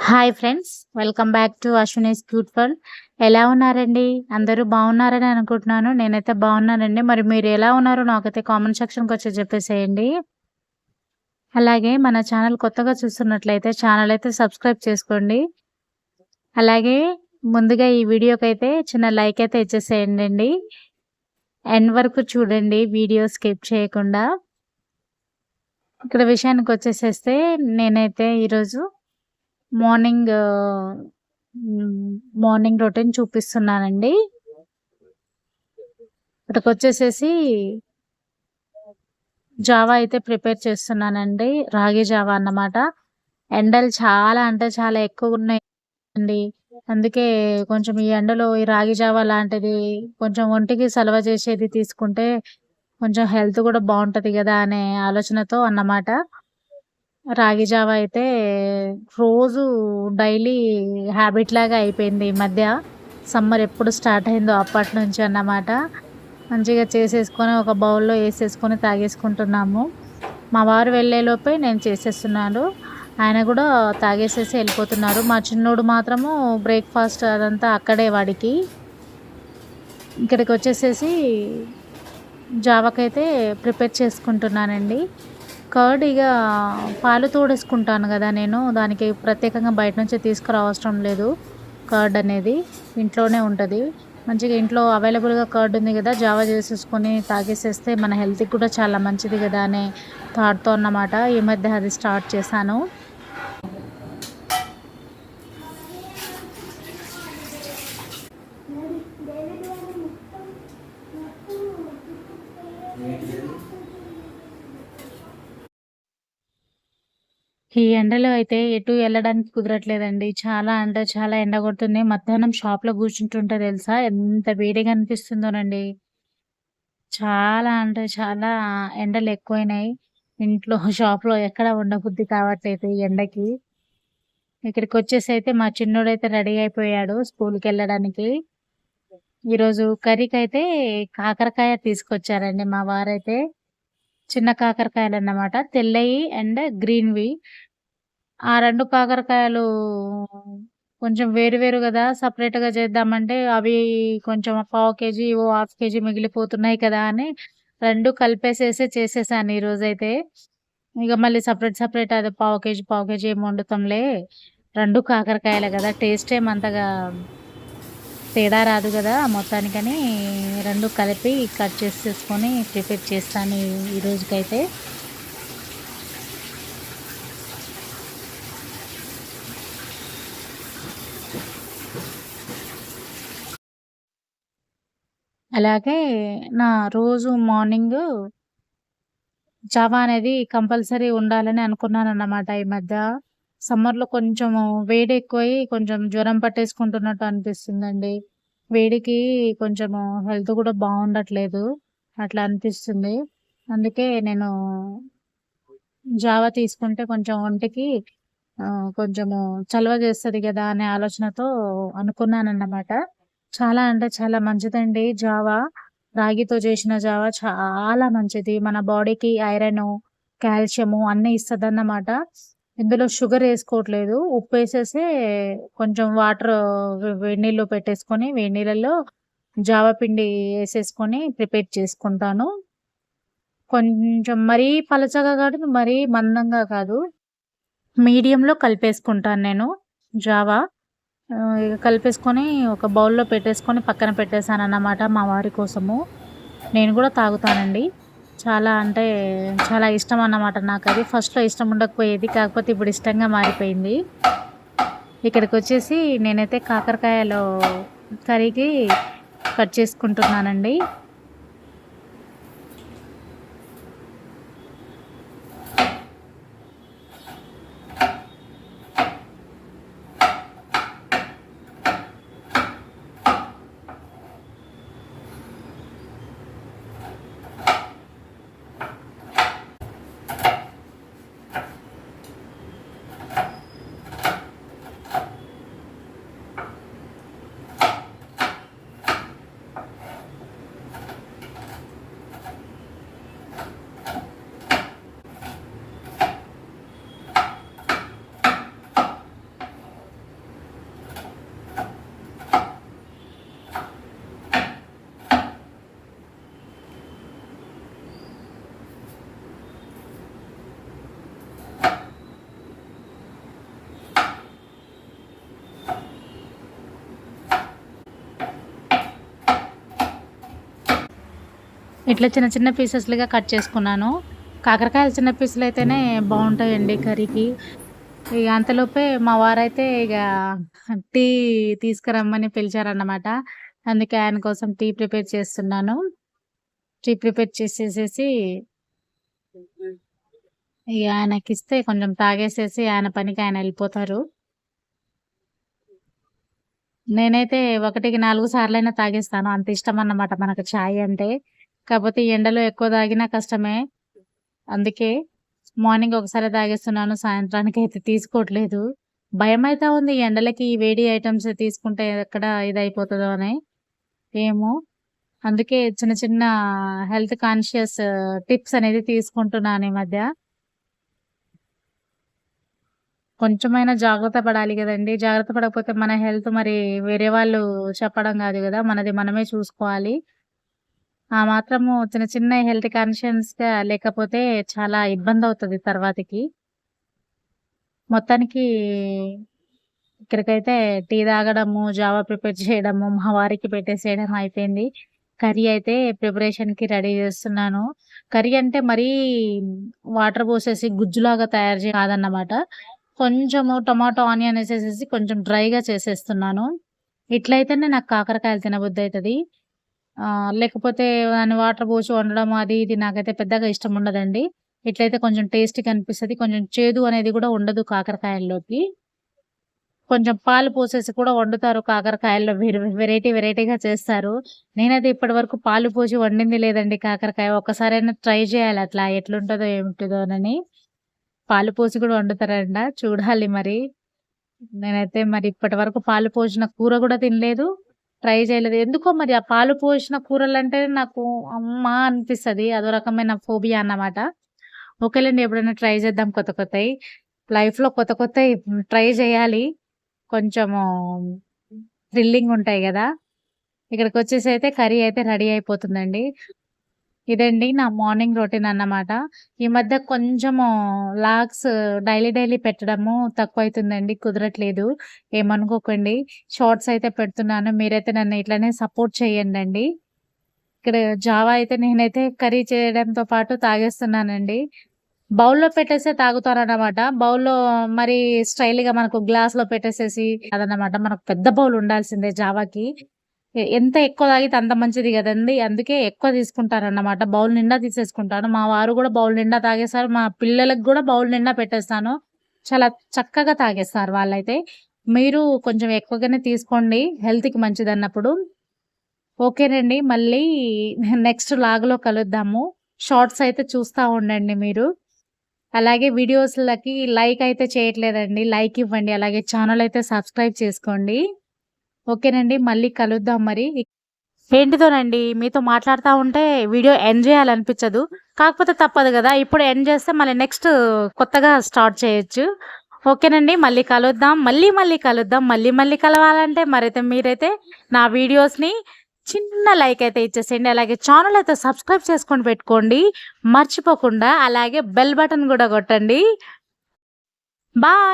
Hi friends welcome back to Ashwini's cute world ఎలా ఉన్నారండి? అందరూ బాగున్నారని అనుకుంటున్నాను. నేనైతే బాగున్నానండి. మరి మీరు ఎలా ఉన్నారో నాకైతే కామెంట్ సెక్షన్కి వచ్చి చెప్పేసేయండి. అలాగే మన ఛానల్ కొత్తగా చూస్తున్నట్లయితే ఛానల్ అయితే సబ్స్క్రైబ్ చేసుకోండి. అలాగే ముందుగా ఈ వీడియోకి అయితే చిన్న లైక్ అయితే ఇచ్చేసేయండి అండి ఎండ్ వరకు చూడండి వీడియో స్కిప్ చేయకుండా. ఇక్కడ విషయానికి వచ్చేసేస్తే నేనైతే ఈరోజు మార్నింగ్ మార్నింగ్ రొటీన్ చూపిస్తున్నానండి. ఇక్కడికి వచ్చేసేసి జావా అయితే ప్రిపేర్ చేస్తున్నానండి. రాగి జావా అన్నమాట. ఎండలు చాలా అంటే చాలా ఎక్కువ ఉన్నాయి అండి అందుకే కొంచెం ఈ ఎండలో ఈ రాగి జావా లాంటిది కొంచెం ఒంటికి సలవ చేసేది తీసుకుంటే కొంచెం హెల్త్ కూడా బాగుంటుంది కదా అనే ఆలోచనతో అన్నమాట. రాగి జావా అయితే రోజు డైలీ హ్యాబిట్ లాగా అయిపోయింది ఈ మధ్య. సమ్మర్ ఎప్పుడు స్టార్ట్ అయిందో అప్పటి నుంచి అన్నమాట. మంచిగా చేసేసుకొని ఒక బౌల్లో వేసేసుకొని తాగేసుకుంటున్నాము. మా వారు వెళ్ళేలోపే నేను చేసేస్తున్నాను. ఆయన కూడా తాగేసేసి వెళ్ళిపోతున్నారు. మా చిన్నోడు మాత్రము బ్రేక్ఫాస్ట్ అదంతా అక్కడే వాడికి. ఇక్కడికి వచ్చేసేసి జావకైతే ప్రిపేర్ చేసుకుంటున్నానండి. కర్డ్ ఇక పాలు తోడేసుకుంటాను కదా నేను. దానికి ప్రత్యేకంగా బయట నుంచి తీసుకురావసరం లేదు కర్డ్ అనేది. ఇంట్లోనే ఉంటుంది. మంచిగా ఇంట్లో అవైలబుల్గా కర్డ్ ఉంది కదా జావా చేసేసుకొని తాగేసేస్తే మన హెల్త్కి కూడా చాలా మంచిది కదా అనే థాట్తో అన్నమాట. ఈ మధ్య అది స్టార్ట్ చేశాను. ఈ ఎండలో అయితే ఎటు వెళ్ళడానికి కుదరట్లేదండి. చాలా అంటే చాలా ఎండ కొడుతుంది. మధ్యాహ్నం షాప్‌లో కూర్చుంటుంటే తెలుసా ఎంత వేడిగా అనిపిస్తుందోనండి. చాలా అంటే చాలా ఎండలు ఎక్కువైనాయి. ఇంట్లో షాప్‌లో ఎక్కడ ఉండబుద్ధి కావట్లేదు ఈ ఎండకి. ఇక్కడికి వచ్చేసి అయితే మా చిన్నోడైతే రెడీ అయిపోయాడు స్కూల్‌కెళ్ళడానికి. ఈరోజు కర్రీకైతే కాకరకాయ తీసుకొచ్చారండి మా వారైతే. చిన్న కాకరకాయలు అన్నమాట తెల్లవి అండ్ గ్రీన్‌వి. ఆ రెండు కాకరకాయలు కొంచెం వేరు వేరు కదా సపరేట్గా చేద్దామంటే అవి కొంచెం పావు కేజీ, ఓ హాఫ్ కేజీ మిగిలిపోతున్నాయి కదా! అని రెండు కలిపేసేసి చేసేసాను ఈరోజైతే. ఇక మళ్ళీ సపరేట్ సపరేట్ అది పావు కేజీ, పావు కేజీ ఏమి వండుతాంలే. రెండు కాకరకాయలే కదా టేస్ట్ ఏమంతగా అంతగా తేడా రాదు కదా మొత్తానికని రెండు కలిపి కట్ చేసేసుకొని ప్రిపేర్ చేస్తాను ఈ రోజుకైతే. అలాగే నా రోజు మార్నింగు జావా అనేది కంపల్సరీ ఉండాలని అనుకున్నాను అన్నమాట ఈ మధ్య. సమ్మర్‌లో కొంచెం వేడి ఎక్కువై కొంచెం జ్వరం పట్టేసుకుంటున్నట్టు అనిపిస్తుందండి. వేడికి కొంచెము హెల్త్ కూడా బాగుండట్లేదు. అట్లా అనిపిస్తుంది. అందుకే నేను జావా తీసుకుంటే కొంచెం ఒంటికి కొంచెము చలవ చేస్తుంది కదా అనే ఆలోచనతో అనుకున్నానన్నమాట. చాలా అంటే చాలా మంచిదండి జావా. రాగితో చేసిన జావా చాలా మంచిది. మన బాడీకి ఐరను, కాల్షియము అన్నీ అన్నమాట ఇందులో షుగర్ వేసుకోవట్లేదు ఉప్పు వేసేసి కొంచెం వాటర్ వేడినీళ్ళు వేడి నీళ్ళు పెట్టేసుకొని వేడి నీళ్ళల్లో జావా పిండి వేసేసుకొని ప్రిపేర్ చేసుకుంటాను. కొంచెం మరీ పలచగా కాదు, మరీ మందంగా కాదు. మీడియంలో కలిపేసుకుంటాను నేను జావా. కలిపేసుకొని ఒక బౌల్‌లో పెట్టేసుకొని పక్కన పెట్టేసానన్నమాట మా వారి కోసము. నేను కూడా తాగుతానండి. చాలా అంటే చాలా ఇష్టం అన్నమాట నాకు అది ఫస్ట్‌లో ఇష్టం ఉండకపోయేది. కాకపోతే ఇప్పుడు ఇష్టంగా మారిపోయింది. ఇక్కడికి వచ్చేసి నేనైతే కాకరకాయలో కర్రీకి కట్ చేసుకుంటున్నానండి. ఇట్లా చిన్న చిన్న పీసెస్లుగా కట్ చేసుకున్నాను. కాకరకాయలు చిన్న పీసులు అయితేనే బాగుంటాయండి కర్రీకి. ఇక అంతలోపే మా వారైతే ఇక టీ తీసుకురమ్మని పిలిచారన్నమాట. అందుకే ఆయన కోసం టీ ప్రిపేర్ చేస్తున్నాను. టీ ప్రిపేర్ చేసేసేసి ఇక ఆయనకి ఇస్తే కొంచెం తాగేసేసి ఆయన పనికి ఆయన వెళ్ళిపోతారు. నేనైతే ఒకటికి నాలుగు సార్లైనా తాగేస్తాను. అంత ఇష్టం అన్నమాట మనకు ఛాయ్ అంటే. కాకపోతే ఎండలో ఎక్కువ తాగినా కష్టమే. అందుకే మార్నింగ్ ఒకసారి తాగేస్తున్నాను సాయంత్రానికి అయితే తీసుకోవట్లేదు. భయం అయితే ఉంది ఎండలకి ఈ వేడి ఐటమ్స్ తీసుకుంటే ఎక్కడ ఇది అయిపోతుందో అని. ఏమో. అందుకే చిన్న చిన్న హెల్త్ కాన్షియస్ టిప్స్ అనేది తీసుకుంటున్నాను ఈ మధ్య. కొంచెమైనా జాగ్రత్త పడాలి కదండి. జాగ్రత్త పడకపోతే మన హెల్త్ మరి వేరే వాళ్ళు చెప్పడం కాదు కదా. మనది మనమే చూసుకోవాలి. ఆ మాత్రము చిన్న చిన్న హెల్త్ కాన్షియస్గా లేకపోతే చాలా ఇబ్బంది అవుతుంది తర్వాతకి. మొత్తానికి ఇక్కడికైతే టీ తాగడము జావా ప్రిపేర్ చేయడము మా వారికి పెట్టేసేయడం అయిపోయింది. కర్రీ అయితే ప్రిపరేషన్కి రెడీ చేస్తున్నాను. కర్రీ అంటే మరీ వాటర్ పోసేసి గుజ్జులాగా తయారు చేయ కాదన్నమాట. కొంచెము టమాటో ఆనియన్ వేసేసేసి కొంచెం డ్రైగా చేసేస్తున్నాను. ఇట్లయితేనే నాకు కాకరకాయలు తినబుద్ధి అవుతుంది లేకపోతే దాన్ని వాటర్ పోసి వండడం అది ఇది నాకైతే పెద్దగా ఇష్టం ఉండదండి. ఇట్లయితే కొంచెం టేస్ట్గా అనిపిస్తుంది కొంచెం చేదు అనేది కూడా ఉండదు కాకరకాయల్లోకి. కొంచెం పాలు పోసేసి కూడా వండుతారు కాకరకాయల్లో. వెరైటీ వెరైటీగా చేస్తారు. నేనైతే ఇప్పటి వరకు పాలు పోసి వండింది లేదండి కాకరకాయ. ఒక్కసారైనా ట్రై చేయాలి అట్లా ఎట్లుంటుందో ఏమిటిదో అని. పాలు పోసి కూడా వండుతారంట. చూడాలి మరి. నేనైతే మరి ఇప్పటి వరకు పాలు పోసిన కూర కూడా తినలేదు. ట్రై చేయలేదు. ఎందుకో మరి ఆ పాలు పోసిన కూరలు అంటే నాకు అమ్మ అనిపిస్తుంది. అదో రకమైన ఫోబియా అన్నమాట. ఓకేలేండి ఎప్పుడైనా ట్రై చేద్దాం కొత్త కొత్తవి లైఫ్లో కొత్త కొత్తవి ట్రై చేయాలి. కొంచెము థ్రిల్లింగ్ ఉంటాయి కదా. ఇక్కడికి వచ్చేసి అయితే కర్రీ అయితే రెడీ అయిపోతుందండి. ఇదండి నా మార్నింగ్ రొటీన్ అన్నమాట. ఈ మధ్య కొంచెము లాగ్స్ డైలీ డైలీ పెట్టడము తక్కువ అవుతుందండి కుదరట్లేదు. ఏమనుకోకండి. షార్ట్స్ అయితే పెడుతున్నాను. మీరైతే నన్ను ఇట్లానే సపోర్ట్ చేయండి ఇక్కడ జావా అయితే నేనైతే కర్రీ చేయడంతో పాటు తాగేస్తున్నానండి. బౌల్లో పెట్టేసే తాగుతారన్నమాట. బౌల్లో మరి స్టైల్గా మనకు గ్లాస్లో పెట్టేసేసి అదనమాట మనకు పెద్ద బౌల్ ఉండాల్సిందే జావాకి. ఎంత ఎక్కువ తాగితే అంత మంచిది కదండి. అందుకే ఎక్కువ తీసుకుంటారన్నమాట. బౌల్ నిండా తీసేసుకుంటాను. మా వారు కూడా బౌల్ నిండా తాగేస్తారు. మా పిల్లలకు కూడా బౌల్ నిండా పెట్టేస్తాను. చాలా చక్కగా తాగేస్తారు వాళ్ళైతే. మీరు కొంచెం ఎక్కువగానే తీసుకోండి. హెల్త్కి మంచిది అన్నప్పుడు ఓకేనండి. మళ్ళీ నెక్స్ట్ లాగ్లో కలుద్దాము. షార్ట్స్ అయితే చూస్తూ ఉండండి మీరు. అలాగే వీడియోస్లకి లైక్ అయితే చేయట్లేదండి. లైక్ ఇవ్వండి. అలాగే ఛానల్ అయితే సబ్స్క్రైబ్ చేసుకోండి. ఓకేనండి మళ్ళీ కలుద్దాం మరి. ఏంటిదోనండి మీతో మాట్లాడుతూ ఉంటే వీడియో ఎండ్ చేయాలనిపించదు. కాకపోతే తప్పదు కదా ఇప్పుడు ఎండ్ చేస్తే మళ్ళీ నెక్స్ట్ కొత్తగా స్టార్ట్ చేయొచ్చు. ఓకేనండి మళ్ళీ కలుద్దాం మళ్ళీ మళ్ళీ కలుద్దాం మళ్ళీ మళ్ళీ కలవాలంటే మరైతే మీరైతే నా వీడియోస్ని చిన్న లైక్ అయితే ఇచ్చేసేయండి. అలాగే ఛానల్ అయితే సబ్స్క్రైబ్ చేసుకొని పెట్టుకోండి. మర్చిపోకుండా అలాగే బెల్ బటన్ కూడా కొట్టండి. బాయ్!